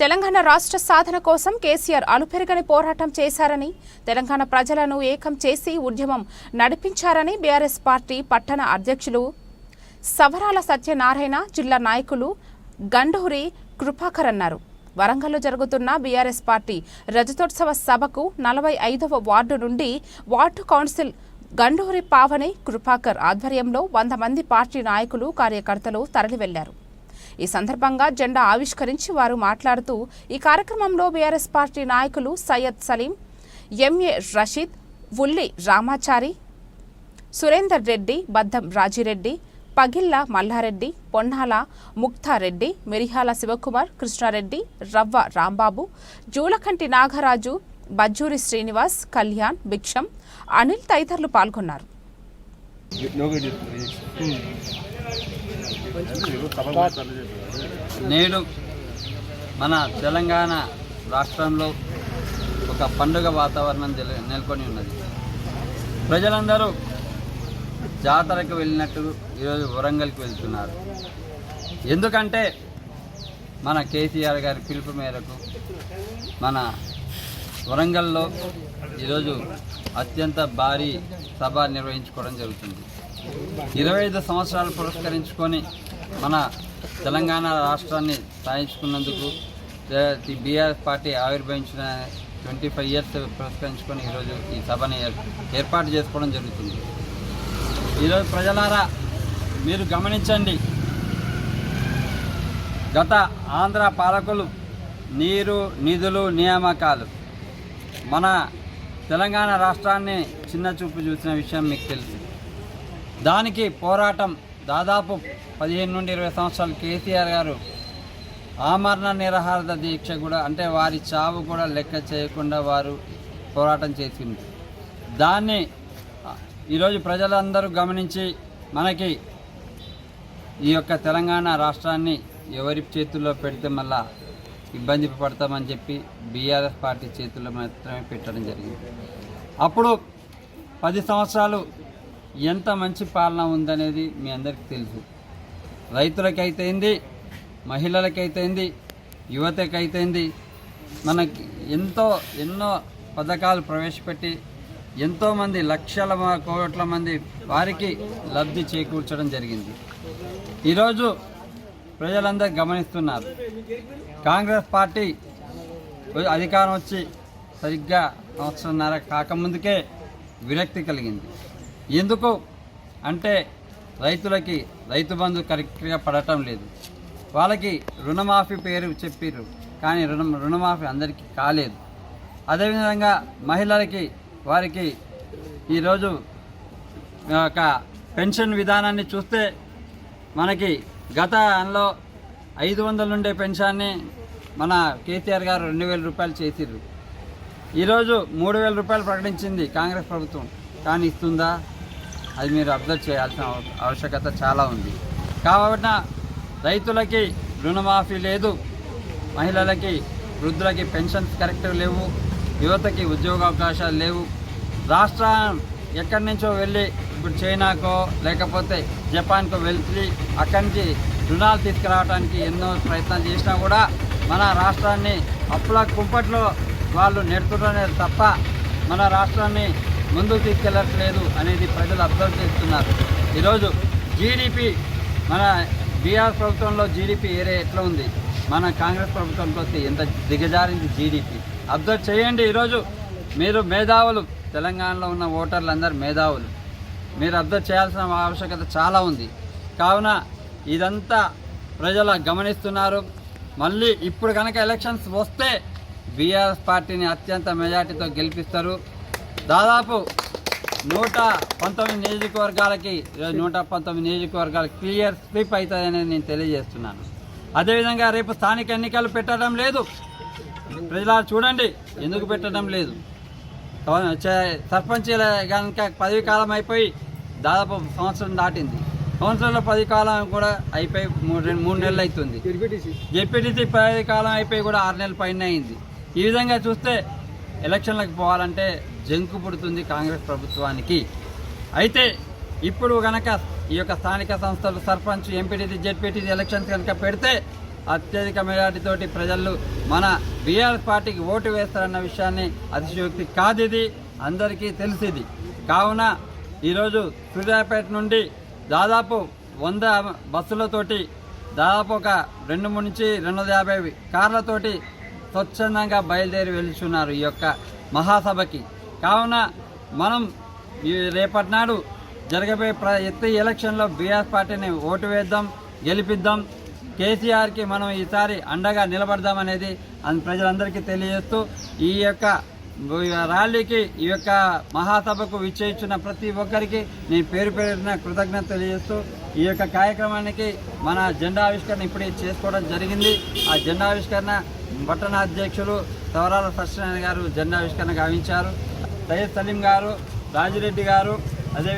తెలంగాణ రాష్ట్ర సాధన కోసం కేసీఆర్ అలుపెరగని పోరాటం చేశారని తెలంగాణ ప్రజలను ఏకం చేసి ఉద్యమం నడిపించారని బీఆర్ఎస్ పార్టీ పట్టణ అధ్యక్షులు సవరాల సత్యనారాయణ జిల్లా నాయకులు గండూరి కృపాకర్ అన్నారు. వరంగల్లో జరుగుతున్న బీఆర్ఎస్ పార్టీ రజతోత్సవ సభకు నలభై ఐదవ వార్డు నుండి వార్డు కౌన్సిల్ గండూరి పావని కృపాకర్ ఆధ్వర్యంలో వంద మంది పార్టీ నాయకులు కార్యకర్తలు తరలివెళ్ళారు. ఈ సందర్భంగా జెండా ఆవిష్కరించి వారు మాట్లాడుతూ ఈ కార్యక్రమంలో బీఆర్ఎస్ పార్టీ నాయకులు సయ్యద్ సలీం ఎంఏ రషీద్ ఉల్లి రామాచారి సురేందర్ రెడ్డి బద్దం రాజిరెడ్డి పగిల్ల మల్లారెడ్డి పొన్నాల ముక్తారెడ్డి మిరిహాల శివకుమార్ కృష్ణారెడ్డి రవ్వ రాంబాబు జూలకంటి నాగరాజు బజ్జూరి శ్రీనివాస్ కళ్యాణ్ భిక్షం అనిల్ తదితరులు పాల్గొన్నారు నేడు మన తెలంగాణ రాష్ట్రంలో ఒక పండుగ వాతావరణం నెలకొని ఉన్నది. ప్రజలందరూ జాతరకు వెళ్ళినట్టు ఈరోజు వరంగల్కి వెళ్తున్నారు. ఎందుకంటే మన కేసీఆర్ గారి పిలుపు మేరకు మన వరంగల్లో ఈరోజు అత్యంత భారీ సభ నిర్వహించుకోవడం జరుగుతుంది. ఇరవై ఐదు సంవత్సరాలు పురస్కరించుకొని మన తెలంగాణ రాష్ట్రాన్ని సాధించుకున్నందుకు ది బీఆర్ఎస్ పార్టీ ఆవిర్భవించిన ట్వంటీ ఫైవ్ ఇయర్స్ పురస్కరించుకొని ఈరోజు ఈ సభని ఏర్- ఏర్పాటు చేసుకోవడం జరుగుతుంది. ఈరోజు ప్రజలారా మీరు గమనించండి. గత ఆంధ్ర పాలకులు నీరు నిధులు నియామకాలు మన తెలంగాణ రాష్ట్రాన్ని చిన్న చూపు చూసిన విషయం మీకు తెలుసు. దానికి పోరాటం దాదాపు పదిహేను నుండి ఇరవై సంవత్సరాలు కేసీఆర్ గారు ఆమరణ నిరాహార దీక్ష కూడా అంటే వారి చావు కూడా లెక్క చేయకుండా వారు పోరాటం చేసింది. దాన్ని ఈరోజు ప్రజలందరూ గమనించి మనకి ఈ యొక్క తెలంగాణ రాష్ట్రాన్ని ఎవరి చేతుల్లో పెడితే మళ్ళా ఇబ్బంది పడతామని చెప్పి బీఆర్ఎస్ పార్టీ చేతుల్లో మాత్రమే పెట్టడం జరిగింది. అప్పుడు పది సంవత్సరాలు ఎంత మంచి పాలన ఉందనేది మీ అందరికీ తెలుసు. రైతులకైతేంది మహిళలకైతేంది యువతకైతేంది మనకి ఎంతో ఎన్నో పథకాలు ప్రవేశపెట్టి ఎంతోమంది లక్షల కోట్ల మంది వారికి లబ్ధి చేకూర్చడం జరిగింది. ఈరోజు ప్రజలందరూ గమనిస్తున్నారు. కాంగ్రెస్ పార్టీ అధికారం వచ్చి సరిగ్గా సంవత్సరంన్నర కాకముందుకే విరక్తి కలిగింది. ఎందుకు అంటే రైతులకి రైతు బంధు కరెక్ట్గా పడటం లేదు. వాళ్ళకి రుణమాఫీ పేరు చెప్పారు కానీ రుణం రుణమాఫీ అందరికీ కాలేదు. అదేవిధంగా మహిళలకి వారికి ఈరోజు ఒక పెన్షన్ విధానాన్ని చూస్తే మనకి గత గతంలో ఐదు వందలు ఉండే పెన్షన్ని మన కేసీఆర్ గారు రెండు వేల రూపాయలు చేసిర్రు. ఈరోజు మూడు వేల రూపాయలు ప్రకటించింది కాంగ్రెస్ ప్రభుత్వం. కానీ ఇస్తుందా? అది మీరు అబ్జర్వ్ చేయాల్సిన ఆవశ్యకత చాలా ఉంది. కాబట్టి రైతులకి రుణమాఫీ లేదు మహిళలకి వృద్ధులకి పెన్షన్స్ కరెక్ట్ లేవు యువతకి ఉద్యోగ అవకాశాలు లేవు. రాష్ట్రం ఎక్కడి నుంచో వెళ్ళి ఇప్పుడు చైనాకో లేకపోతే జపాన్కో వెళ్ళి అక్కడి నుంచి రుణాలు తీసుకురావడానికి ఎన్నో ప్రయత్నాలు చేసినా కూడా మన రాష్ట్రాన్ని అప్పుల కుంపట్లో వాళ్ళు నెడుతుండనే తప్ప మన రాష్ట్రాన్ని ముందుకు తీసుకెళ్ళట్లేదు అనేది ప్రజలు అబ్జర్వ్ చేస్తున్నారు. ఈరోజు జీడిపి మన బీఆర్ ప్రభుత్వంలో జీడిపి ఏరే ఎట్లా ఉంది? మన కాంగ్రెస్ ప్రభుత్వంతో ఎంత దిగజారింది జీడిపి అబ్జర్వ్ చేయండి ఈరోజు. మీరు మేధావులు. తెలంగాణలో ఉన్న ఓటర్లు అందరు మేధావులు. మీరు అబ్జర్వ్ చేయాల్సిన ఆవశ్యకత చాలా ఉంది. కావున ఇదంతా ప్రజలు గమనిస్తున్నారు. మళ్ళీ ఇప్పుడు కనుక ఎలక్షన్స్ వస్తే బీఆర్ఎస్ పార్టీని అత్యంత మెజార్టీతో గెలిపిస్తారు. దాదాపు నూట పంతొమ్మిది నియోజకవర్గాలకి ఈరోజు నూట పంతొమ్మిది నియోజకవర్గాలు క్లియర్ స్లిప్ అవుతుంది అనేది నేను తెలియజేస్తున్నాను. అదేవిధంగా రేపు స్థానిక ఎన్నికలు పెట్టడం లేదు. ప్రజలు చూడండి ఎందుకు పెట్టడం లేదు? సర్పంచీల కనుక పదవి కాలం అయిపోయి దాదాపు సంవత్సరం దాటింది. సంవత్సరంలో పది కాలం కూడా అయిపోయి మూడు రెండు మూడు నెలలు అవుతుంది. జెడ్పీటీసీ పదవి కాలం అయిపోయి కూడా ఆరు నెలల పైన అయింది. ఈ విధంగా చూస్తే ఎలక్షన్లకు పోవాలంటే జంకు పుడుతుంది కాంగ్రెస్ ప్రభుత్వానికి. అయితే ఇప్పుడు గనక ఈ యొక్క స్థానిక సంస్థలు సర్పంచ్ ఎంపీటీది జెడ్పీటీది ఎలక్షన్స్ కనుక పెడితే అత్యధిక మెజార్టీతోటి ప్రజలు మన బీఆర్ఎస్ పార్టీకి ఓటు వేస్తారన్న విషయాన్ని అతిశయోక్తి కాదు ఇది అందరికీ తెలిసింది. కావున ఈరోజు సూర్యాపేట నుండి దాదాపు వంద బస్సులతోటి దాదాపు ఒక రెండు మూడు నుంచి రెండు వందల యాభై కార్లతోటి స్వచ్ఛందంగా బయలుదేరి వెళ్తున్నారు ఈ యొక్క మహాసభకి. కావున మనం ఈ రేపటి నాడు జరగబోయే ప్ర ఎత్తి ఎలక్షన్లో బీఆర్ పార్టీని ఓటు వేద్దాం గెలిపిద్దాం. కేసీఆర్కి మనం ఈసారి అండగా నిలబడదామనేది అన్- ప్రజలందరికీ తెలియజేస్తూ ఈ యొక్క ర్యాలీకి ఈ యొక్క మహాసభకు విచ్చేయించిన ప్రతి ఒక్కరికి నేను పేరు పేరున కృతజ్ఞత తెలియజేస్తూ ఈ యొక్క కార్యక్రమానికి మన జెండా ఆవిష్కరణ ఇప్పుడే చేసుకోవడం జరిగింది. ఆ జెండా ఆవిష్కరణ పట్టణ అధ్యక్షులు సవరాల సత్యనారాయణ గారు జెండా ఆవిష్కరణ గావించారు. సయ్యద్ సలీం గారు రాజిరెడ్డి గారు అదే